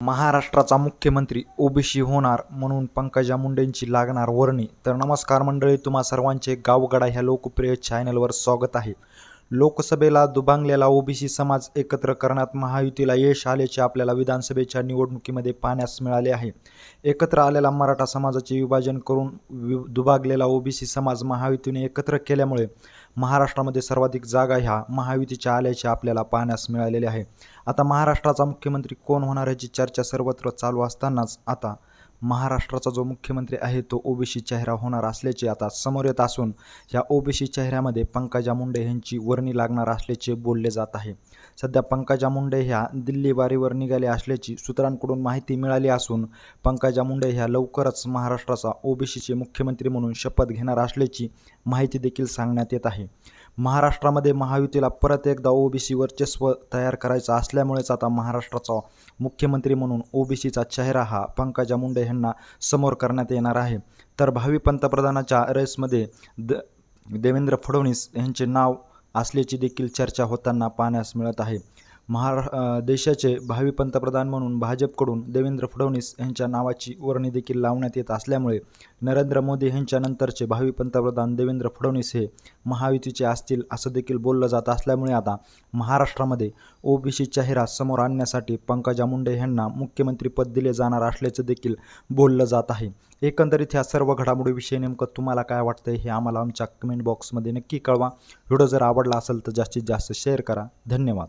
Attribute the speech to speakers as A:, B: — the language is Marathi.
A: महाराष्ट्राचा मुख्यमंत्री ओबीसी होणार म्हणून पंकजा मुंडेंची लागणार वर्णी. तर नमस्कार मंडळी तुम्हा सर्वांचे गावगडा ह्या लोकप्रिय चॅनलवर स्वागत आहे. लोकसभेला दुभांगलेला ओबीसी समाज एकत्र करण्यात महायुतीला यश आल्याचे आपल्याला विधानसभेच्या निवडणुकीमध्ये पाहण्यास मिळाले आहे. एकत्र आलेला मराठा समाजाचे विभाजन करून वि दुभागलेला ओबीसी समाज महायुतीने एकत्र केल्यामुळे महाराष्ट्रामध्ये सर्वाधिक जागा ह्या महायुतीच्या आल्याचे आपल्याला पाहण्यास मिळालेले आहे. आता महाराष्ट्राचा मुख्यमंत्री कोण होणार याची चर्चा सर्वत्र चालू असतानाच आता महाराष्ट्राचा जो मुख्यमंत्री आहे तो ओबीसी चेहरा होणार असल्याचे आता समोर येत असून या ओबीसी चेहऱ्यामध्ये पंकजा मुंडे यांची वर्णी लागणार असल्याचे बोलले जात आहे. सध्या पंकजा मुंडे ह्या दिल्ली बारीवर निघाले असल्याची सूत्रांकडून माहिती मिळाली असून पंकजा मुंडे ह्या लवकरच महाराष्ट्राचा ओबीसीचे मुख्यमंत्री म्हणून शपथ घेणार असल्याची माहिती देखील सांगण्यात येत आहे. महाराष्ट्रामध्ये महायुतीला परत एकदा ओबीसी वर्चस्व तयार करायचं असल्यामुळेच आता महाराष्ट्राचा मुख्यमंत्री म्हणून ओबीसीचा चेहरा हा पंकजा मुंडे यांना समोर करण्यात येणार आहे. तर भावी पंतप्रधानाच्या रेसमध्ये द देवेंद्र फडणवीस यांचे नाव असल्याची देखील चर्चा होताना पाहण्यास मिळत आहे. महारा देशाचे भावी पंतप्रधान म्हणून भाजपकडून देवेंद्र फडणवीस यांच्या नावाची वर्णी देखील लावण्यात येत असल्यामुळे नरेंद्र मोदी यांच्यानंतरचे भावी पंतप्रधान देवेंद्र फडणवीस हे महायुतीचे असतील असं देखील बोललं जात असल्यामुळे आता महाराष्ट्रामध्ये ओबीसी जाहिरात समोर आणण्यासाठी पंकजा मुंडे यांना मुख्यमंत्रीपद दिले जाणार असल्याचं देखील बोललं जात आहे. एकंदरीत ह्या सर्व घडामोडीविषयी नेमकं तुम्हाला काय वाटतं हे आम्हाला आमच्या कमेंट बॉक्समध्ये नक्की कळवा. व्हिडिओ जर आवडला असेल तर जास्तीत जास्त शेअर करा. धन्यवाद.